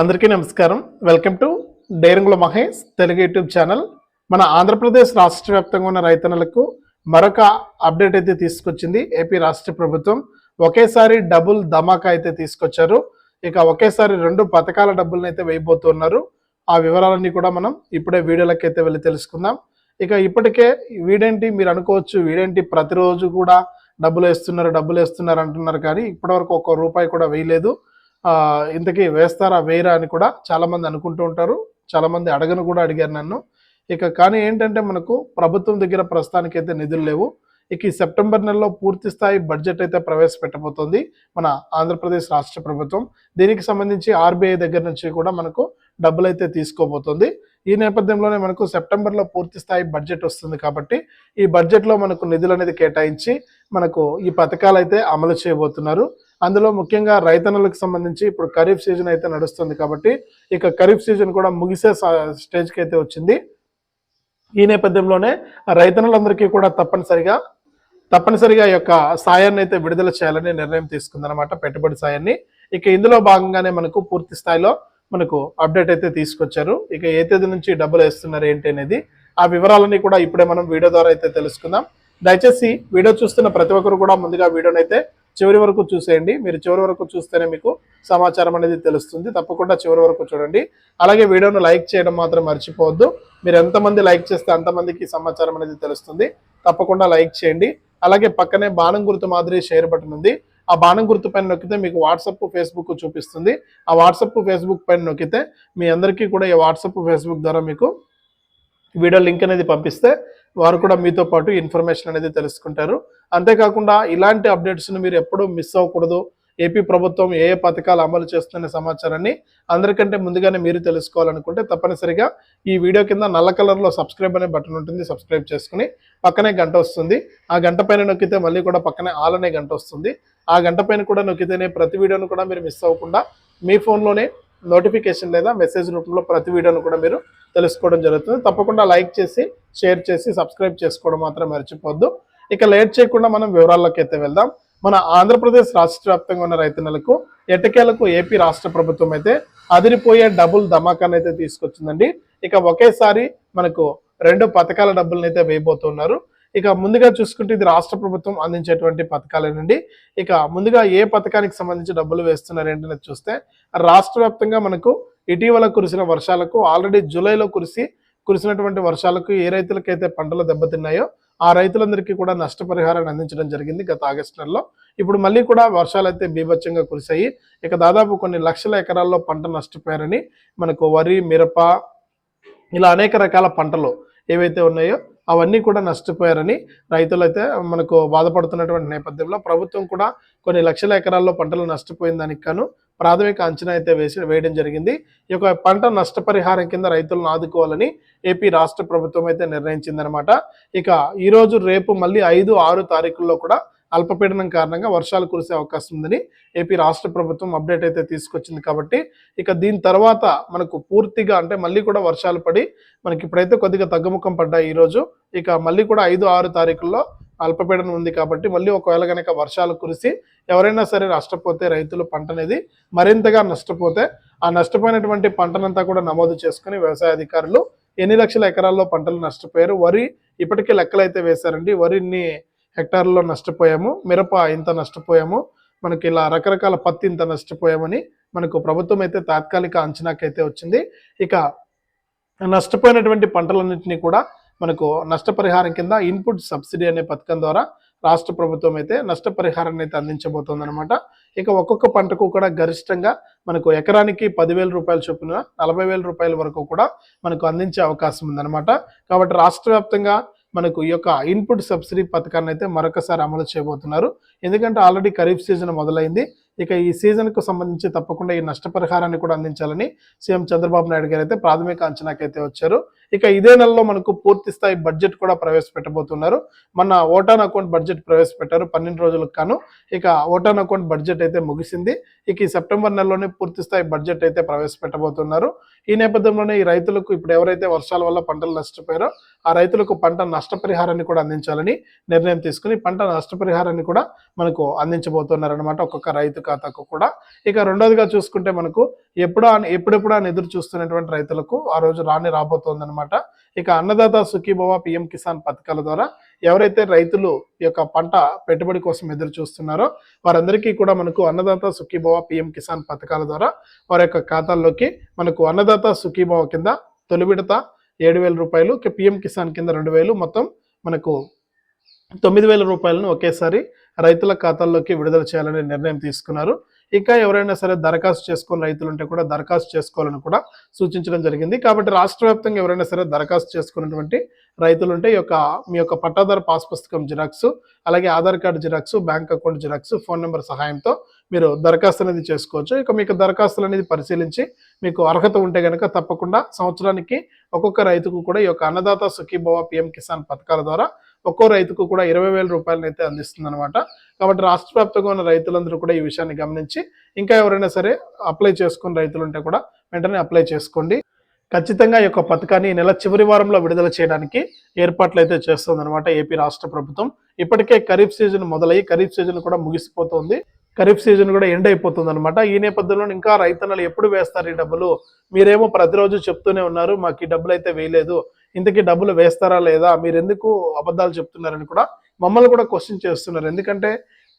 అందరికీ నమస్కారం. Welcome to డైరంగుల మహేష్ తెలుగు యూట్యూబ్ ఛానల్. మన ఆంధ్రప్రదేశ్ రాష్ట్ర వ్యాప్తంగా ఉన్న రైతన్నలకు మరొక అప్డేట్ అయితే తీసుకొచ్చింది ఏపీ రాష్ట్ర ప్రభుత్వం. ఒకేసారి డబుల్ ధమాకా అయితే తీసుకొచ్చారు. ఇక ఒకేసారి రెండు పథకాల డబ్బులను అయితే వేయబోతున్నారు. ఆ వివరాలన్నీ కూడా మనం ఇప్పుడే వీడియోలకి అయితే వెళ్ళి తెలుసుకుందాం. ఇక ఇప్పటికే వీడేంటి మీరు అనుకోవచ్చు వీడేంటి ప్రతిరోజు కూడా డబ్బులు వేస్తున్నారు డబ్బులు వేస్తున్నారు అంటున్నారు కానీ ఇప్పటివరకు ఒక్క రూపాయి కూడా వేయలేదు. ఇంతకీ వేస్తారా వేయరా అని కూడా చాలామంది అనుకుంటూ ఉంటారు. చాలామంది అడగను కూడా అడిగారు నన్ను. ఇక కానీ ఏంటంటే మనకు ప్రభుత్వం దగ్గర ప్రస్తుతానికి అయితే నిధులు లేవు. ఇక ఈ సెప్టెంబర్ నెలలో పూర్తి స్థాయి బడ్జెట్ అయితే ప్రవేశపెట్టబోతోంది మన ఆంధ్రప్రదేశ్ రాష్ట్ర ప్రభుత్వం. దీనికి సంబంధించి ఆర్బీఐ దగ్గర నుంచి కూడా మనకు డబ్బులు అయితే తీసుకోబోతోంది. ఈ నేపథ్యంలోనే మనకు సెప్టెంబర్లో పూర్తి స్థాయి బడ్జెట్ వస్తుంది కాబట్టి ఈ బడ్జెట్లో మనకు నిధులు అనేది కేటాయించి మనకు ఈ పథకాలు అయితే అమలు చేయబోతున్నారు. అందులో ముఖ్యంగా రైతన్నలకు సంబంధించి ఇప్పుడు ఖరీఫ్ సీజన్ అయితే నడుస్తుంది కాబట్టి ఇక ఖరీఫ్ సీజన్ కూడా ముగిసే స్టేజ్కి అయితే వచ్చింది. ఈ నేపథ్యంలోనే రైతన్నులందరికీ కూడా తప్పనిసరిగా తప్పనిసరిగా యొక్క సాయాన్ని అయితే విడుదల చేయాలని నిర్ణయం తీసుకుందనమాట పెట్టుబడి సాయాన్ని. ఇక ఇందులో భాగంగానే మనకు పూర్తి స్థాయిలో మనకు అప్డేట్ అయితే తీసుకొచ్చారు. ఇక ఏ తేదీ నుంచి డబ్బులు వేస్తున్నారు ఏంటి అనేది ఆ వివరాలన్నీ కూడా ఇప్పుడే మనం వీడియో ద్వారా అయితే తెలుసుకుందాం. దయచేసి వీడియో చూస్తున్న ప్రతి ఒక్కరు కూడా ముందుగా వీడియోని అయితే చివరి వరకు చూసేయండి. మీరు చివరి వరకు చూస్తేనే మీకు సమాచారం అనేది తెలుస్తుంది. తప్పకుండా చివరి వరకు చూడండి. అలాగే వీడియోను లైక్ చేయడం మాత్రం మర్చిపోవద్దు. మీరు ఎంతమంది లైక్ చేస్తే అంతమందికి సమాచారం అనేది తెలుస్తుంది. తప్పకుండా లైక్ చేయండి. అలాగే పక్కనే బాణం గుర్తు మాదిరి షేర్ బటన్ ఉంది. ఆ బాణం గుర్తు పైన నొక్కితే మీకు వాట్సప్ ఫేస్బుక్ చూపిస్తుంది. ఆ వాట్సప్ ఫేస్బుక్ పైన నొక్కితే మీ అందరికీ కూడా ఈ వాట్సప్ ఫేస్బుక్ ద్వారా మీకు వీడియో లింక్ అనేది పంపిస్తే వారు కూడా మీతో పాటు ఇన్ఫర్మేషన్ అనేది తెలుసుకుంటారు. అంతేకాకుండా ఇలాంటి అప్డేట్స్ని మీరు ఎప్పుడూ మిస్ అవ్వకూడదు. ఏపీ ప్రభుత్వం ఏ ఏ పథకాలు అమలు చేస్తున్న సమాచారాన్ని అందరికంటే ముందుగానే మీరు తెలుసుకోవాలనుకుంటే తప్పనిసరిగా ఈ వీడియో కింద నల్ల కలర్లో సబ్స్క్రైబ్ అనే బటన్ ఉంటుంది సబ్స్క్రైబ్ చేసుకుని పక్కనే గంట వస్తుంది. ఆ గంట పైన నొక్కితే మళ్ళీ కూడా పక్కనే ఆల్ అనే గంట వస్తుంది. ఆ గంట పైన కూడా నొక్కితేనే ప్రతి వీడియోను కూడా మీరు మిస్ అవ్వకుండా మీ ఫోన్లోనే నోటిఫికేషన్ లేదా మెసేజ్ రూపంలో ప్రతి వీడియోను కూడా మీరు తెలుసుకోవడం జరుగుతుంది. తప్పకుండా లైక్ చేసి షేర్ చేసి సబ్స్క్రైబ్ చేసుకోవడం మాత్రం మర్చిపోవద్దు. ఇక లేట్ చేయకుండా మనం వివరాల్లోకి అయితే వెళ్దాం. మన ఆంధ్రప్రదేశ్ రాష్ట్ర వ్యాప్తంగా ఉన్న రైతన్నలకు ఎటకేలకు ఏపీ రాష్ట్ర ప్రభుత్వం అయితే అదిరిపోయే డబుల్ ధమాకాన్ని అయితే తీసుకొచ్చిందండి. ఇక ఒకేసారి మనకు రెండు పథకాల డబ్బులను అయితే వేయబోతున్నారు. ఇక ముందుగా చూసుకుంటే ఇది రాష్ట్ర ప్రభుత్వం అందించేటువంటి పథకాలేనండి. ఇక ముందుగా ఏ పథకానికి సంబంధించి డబ్బులు వేస్తున్నారు ఏంటనేది చూస్తే రాష్ట్ర వ్యాప్తంగా మనకు ఇటీవల కురిసిన వర్షాలకు ఆల్రెడీ జూలైలో కురిసి కురిసినటువంటి వర్షాలకు ఏ రైతులకైతే పంటలు దెబ్బతిన్నాయో ఆ రైతులందరికీ కూడా నష్టపరిహారాన్ని అందించడం జరిగింది గత ఆగస్టు నెలలో. ఇప్పుడు మళ్ళీ కూడా వర్షాలు అయితే బీభత్సంగా కురిశాయి. ఇక దాదాపు కొన్ని లక్షల ఎకరాల్లో పంట నష్టపోయారని మనకు వరి మిరప ఇలా అనేక రకాల పంటలు ఏవైతే ఉన్నాయో అవన్నీ కూడా నష్టపోయారని రైతులు అయితే మనకు బాధపడుతున్నటువంటి నేపథ్యంలో ప్రభుత్వం కూడా కొన్ని లక్షల ఎకరాల్లో పంటలు నష్టపోయిన దానికి గాను ప్రాథమిక అంచనా అయితే వేసి వేయడం జరిగింది. ఈ యొక్క పంట నష్టపరిహారం కింద రైతులను ఆదుకోవాలని ఏపీ రాష్ట్ర ప్రభుత్వం అయితే నిర్ణయించిందనమాట ఇక ఈరోజు రేపు మళ్ళీ ఐదు ఆరు తారీఖుల్లో కూడా అల్పపీడనం కారణంగా వర్షాలు కురిసే అవకాశం ఉందని ఏపీ రాష్ట్ర ప్రభుత్వం అప్డేట్ అయితే తీసుకొచ్చింది కాబట్టి ఇక దీని తర్వాత మనకు పూర్తిగా అంటే మళ్ళీ కూడా వర్షాలు పడి మనకి ఇప్పుడైతే కొద్దిగా తగ్గుముఖం పడ్డాయి ఈరోజు ఇక మళ్ళీ కూడా ఐదు ఆరు తారీఖుల్లో అల్పపీడనం ఉంది కాబట్టి మళ్ళీ ఒకవేళ కనుక వర్షాలు కురిసి ఎవరైనా సరే నష్టపోతే రైతులు పంట అనేది మరింతగా నష్టపోతే ఆ నష్టపోయినటువంటి పంటనంతా కూడా నమోదు చేసుకుని వ్యవసాయ అధికారులు ఎన్ని లక్షల ఎకరాల్లో పంటలు నష్టపోయారు? వరి ఇప్పటికే లెక్కలు అయితే వేశారండి. వరిని హెక్టార్లో నష్టపోయాము మిరప ఇంత నష్టపోయాము మనకి ఇలా రకరకాల పత్తి ఇంత నష్టపోయామని మనకు ప్రభుత్వం అయితే తాత్కాలిక అంచనాకైతే వచ్చింది. ఇక నష్టపోయినటువంటి పంటలన్నింటినీ కూడా మనకు నష్టపరిహారం కింద ఇన్పుట్ సబ్సిడీ అనే పథకం ద్వారా రాష్ట్ర ప్రభుత్వం అయితే నష్టపరిహారాన్ని అయితే అందించబోతోంది అనమాట ఇక ఒక్కొక్క పంటకు కూడా గరిష్టంగా మనకు ఎకరానికి పదివేల రూపాయల చొప్పున నలభై వేల రూపాయల వరకు కూడా మనకు అందించే అవకాశం ఉందన్నమాట. కాబట్టి రాష్ట్ర వ్యాప్తంగా మనకు ఈ యొక్క ఇన్పుట్ సబ్సిడీ పథకాన్ని అయితే మరొకసారి అమలు చేయబోతున్నారు. ఎందుకంటే ఆల్రెడీ ఖరీఫ్ సీజన్ మొదలైంది. ఇక ఈ సీజన్కు సంబంధించి తప్పకుండా ఈ నష్టపరిహారాన్ని కూడా అందించాలని సీఎం చంద్రబాబు నాయుడు గారు అయితే ప్రాథమిక అంచనాకైతే వచ్చారు. ఇక ఇదే నెలలో మనకు పూర్తి స్థాయి బడ్జెట్ కూడా ప్రవేశపెట్టబోతున్నారు. మన ఓటాన్ అకౌంట్ బడ్జెట్ ప్రవేశపెట్టారు పన్నెండు రోజులకు కాను ఇక ఓటాన్ అకౌంట్ బడ్జెట్ అయితే ముగిసింది. ఇక ఈ సెప్టెంబర్ నెలలోనే పూర్తి స్థాయి బడ్జెట్ అయితే ప్రవేశపెట్టబోతున్నారు. ఈ నేపథ్యంలోనే ఈ రైతులకు ఇప్పుడు ఎవరైతే వర్షాల వల్ల పంటలు నష్టపోయారో ఆ రైతులకు పంట నష్టపరిహారాన్ని కూడా అందించాలని నిర్ణయం తీసుకుని పంట నష్టపరిహారాన్ని కూడా మనకు అందించబోతున్నారనమాట ఒక్కొక్క రైతు ఖాతాకు కూడా. ఇక రెండోదిగా చూసుకుంటే మనకు ఎప్పుడో అని ఎప్పుడెప్పుడు అని ఎదురు చూస్తున్నటువంటి రైతులకు ఆ రోజు రాని రాబోతోంది అనమాట ఇక అన్నదాత సుఖీభవ పిఎం కిసాన్ పథకాల ద్వారా ఎవరైతే రైతులు ఈ యొక్క పంట పెట్టుబడి కోసం ఎదురు చూస్తున్నారో వారందరికీ కూడా మనకు అన్నదాత సుఖీభవ పిఎం కిసాన్ పథకాల ద్వారా వారి యొక్క ఖాతాల్లోకి మనకు అన్నదాత సుఖీభవ కింద తొలి విడత ఏడు వేల రూపాయలు పిఎం కిసాన్ కింద రెండు వేలు మొత్తం మనకు తొమ్మిది వేల రూపాయలను ఒకేసారి రైతుల ఖాతాల్లోకి విడుదల చేయాలనే నిర్ణయం తీసుకున్నారు. ఇంకా ఎవరైనా సరే దరఖాస్తు చేసుకుని రైతులు ఉంటే కూడా దరఖాస్తు చేసుకోవాలని కూడా సూచించడం జరిగింది. కాబట్టి రాష్ట్ర వ్యాప్తంగా ఎవరైనా సరే దరఖాస్తు చేసుకున్నటువంటి రైతులు ఉంటే ఈ యొక్క మీ యొక్క పట్టాదారు పాస్ పుస్తకం జిరాక్స్ అలాగే Aadhaar card xerox bank account xerox phone number సహాయంతో మీరు దరఖాస్తు అనేది చేసుకోవచ్చు. ఇక మీకు దరఖాస్తులు అనేది పరిశీలించి మీకు అర్హత ఉంటే కనుక తప్పకుండా సంవత్సరానికి ఒక్కొక్క రైతుకు కూడా ఈ యొక్క అన్నదాత సుఖీభవ పిఎం కిసాన్ పథకాల ద్వారా ఒక్కో రైతుకు కూడా ఇరవై వేల రూపాయలను అయితే అందిస్తుంది అనమాట కాబట్టి రాష్ట్ర వ్యాప్తంగా ఉన్న రైతులందరూ కూడా ఈ విషయాన్ని గమనించి ఇంకా ఎవరైనా సరే అప్లై చేసుకుని రైతులు ఉంటే కూడా వెంటనే అప్లై చేసుకోండి. ఖచ్చితంగా ఈ యొక్క పథకాన్ని నెల చివరి వారంలో విడుదల చేయడానికి ఏర్పాట్లు అయితే చేస్తుందనమాట ఏపీ రాష్ట్ర ప్రభుత్వం. ఇప్పటికే ఖరీఫ్ సీజన్ మొదలయ్యి ఖరీఫ్ సీజన్ కూడా ముగిసిపోతుంది. ఖరీఫ్ సీజన్ కూడా ఎండ్ అయిపోతుంది అనమాట ఈ నేపథ్యంలో ఇంకా రైతన్నలు ఎప్పుడు వేస్తారు ఈ డబ్బులు? మీరేమో ప్రతిరోజు చెప్తూనే ఉన్నారు మాకు ఈ డబ్బులు అయితే వేయలేదు. ఇంతకీ డబ్బులు వేస్తారా లేదా? మీరు ఎందుకు అబద్ధాలు చెప్తున్నారని కూడా మమ్మల్ని కూడా క్వశ్చన్ చేస్తున్నారు. ఎందుకంటే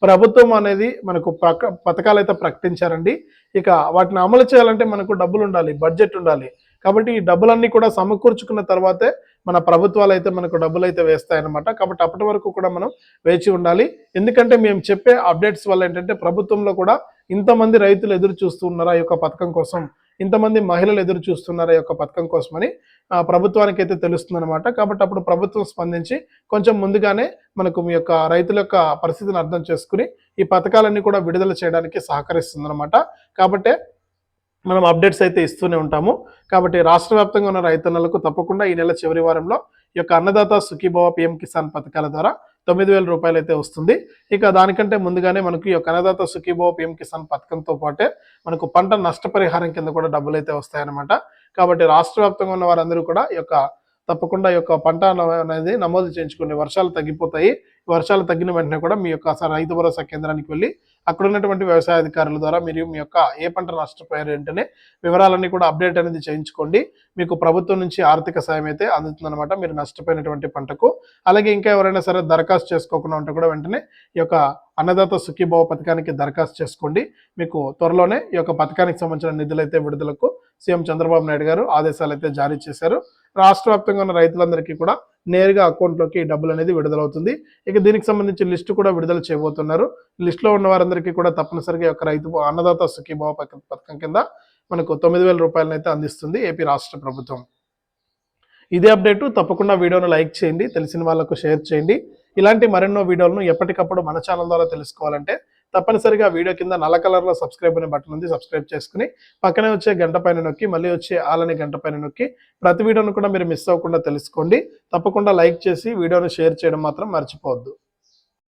ప్రభుత్వం అనేది మనకు ప్రక పథకాలు అయితే ప్రకటించారండి. ఇక వాటిని అమలు చేయాలంటే మనకు డబ్బులు ఉండాలి బడ్జెట్ ఉండాలి. కాబట్టి ఈ డబ్బులన్నీ కూడా సమకూర్చుకున్న తర్వాతే మన ప్రభుత్వాలు అయితే మనకు డబ్బులు అయితే వేస్తాయన్నమాట. కాబట్టి అప్పటి వరకు కూడా మనం వేచి ఉండాలి. ఎందుకంటే మేము చెప్పే అప్డేట్స్ వల్ల ఏంటంటే ప్రభుత్వంలో కూడా ఇంతమంది రైతులు ఎదురు చూస్తూ ఉన్నారా ఈ యొక్క పథకం కోసం? ఇంతమంది మహిళలు ఎదురు చూస్తున్నారు ఈ యొక్క పథకం కోసమని ప్రభుత్వానికి అయితే తెలుస్తుంది అనమాట కాబట్టి అప్పుడు ప్రభుత్వం స్పందించి కొంచెం ముందుగానే మనకు మీ యొక్క రైతుల యొక్క పరిస్థితిని అర్థం చేసుకుని ఈ పథకాలన్నీ కూడా విడుదల చేయడానికి సహకరిస్తుంది అనమాట కాబట్టి మనం అప్డేట్స్ అయితే ఇస్తూనే ఉంటాము. కాబట్టి రాష్ట్ర వ్యాప్తంగా ఉన్న రైతన్నలకు తప్పకుండా ఈ నెల చివరి వారంలో ఈ యొక్క అన్నదాత సుఖీభవ పిఎం కిసాన్ పథకాల ద్వారా తొమ్మిది వేల రూపాయలు అయితే వస్తుంది. ఇక దానికంటే ముందుగానే మనకు ఈ యొక్క అన్నదాత సుఖీభవ పిఎం కిసాన్ పథకంతో పాటే మనకు పంట నష్టపరిహారం కింద కూడా డబ్బులు అయితే వస్తాయన్నమాట. కాబట్టి రాష్ట్ర వ్యాప్తంగా ఉన్న వారందరూ కూడా ఈ యొక్క తప్పకుండా ఈ యొక్క పంట అనేది నమోదు చేయించుకుని వర్షాలు తగ్గిపోతాయి. వర్షాలు తగ్గిన వెంటనే కూడా మీ యొక్క రైతు భరోసా కేంద్రానికి వెళ్ళి అక్కడ ఉన్నటువంటి వ్యవసాయ అధికారుల ద్వారా మీరు మీ యొక్క ఏ పంట నష్టపోయారు ఏంటనే వివరాలన్నీ కూడా అప్డేట్ అనేది చేయించుకోండి. మీకు ప్రభుత్వం నుంచి ఆర్థిక సాయం అయితే అందుతుందన్నమాట. మీరు నష్టపోయినటువంటి పంటకు. అలాగే ఇంకా ఎవరైనా సరే దరఖాస్తు చేసుకోకుండా ఉంటే కూడా వెంటనే ఈ యొక్క అన్నదాత సుఖీభావ పథకానికి దరఖాస్తు చేసుకోండి. మీకు త్వరలోనే ఈ యొక్క పథకానికి సంబంధించిన నిధులైతే విడుదలకు సీఎం చంద్రబాబు నాయుడు గారు ఆదేశాలు అయితే జారీ చేశారు. రాష్ట్ర వ్యాప్తంగా ఉన్న రైతులందరికీ కూడా నేరుగా అకౌంట్లోకి డబ్బులు అనేది విడుదలవుతుంది. ఇక దీనికి సంబంధించి లిస్టు కూడా విడుదల చేయబోతున్నారు. లిస్టులో ఉన్న వారందరికీ కూడా తప్పనిసరిగా ఒక యొక్క రైతు అన్నదాత సుఖీభావ పథకం పథకం కింద మనకు తొమ్మిది వేల రూపాయలను అయితే అందిస్తుంది ఏపీ రాష్ట్ర ప్రభుత్వం. ఇదే అప్డేటు. తప్పకుండా వీడియోను లైక్ చేయండి. తెలిసిన వాళ్ళకు షేర్ చేయండి. ఇలాంటి మరెన్నో వీడియోలను ఎప్పటికప్పుడు మన ఛానల్ ద్వారా తెలుసుకోవాలంటే తప్పనిసరిగా వీడియో కింద నల్ల కలర్లో సబ్స్క్రైబ్ అనే బటన్ ఉంది సబ్స్క్రైబ్ చేసుకుని పక్కనే వచ్చే గంట పైన నొక్కి మళ్ళీ వచ్చే ఆలనే గంట పైన నొక్కి ప్రతి వీడియోను కూడా మీరు మిస్ అవ్వకుండా తెలుసుకోండి. తప్పకుండా లైక్ చేసి వీడియోను షేర్ చేయడం మాత్రం మర్చిపోవద్దు.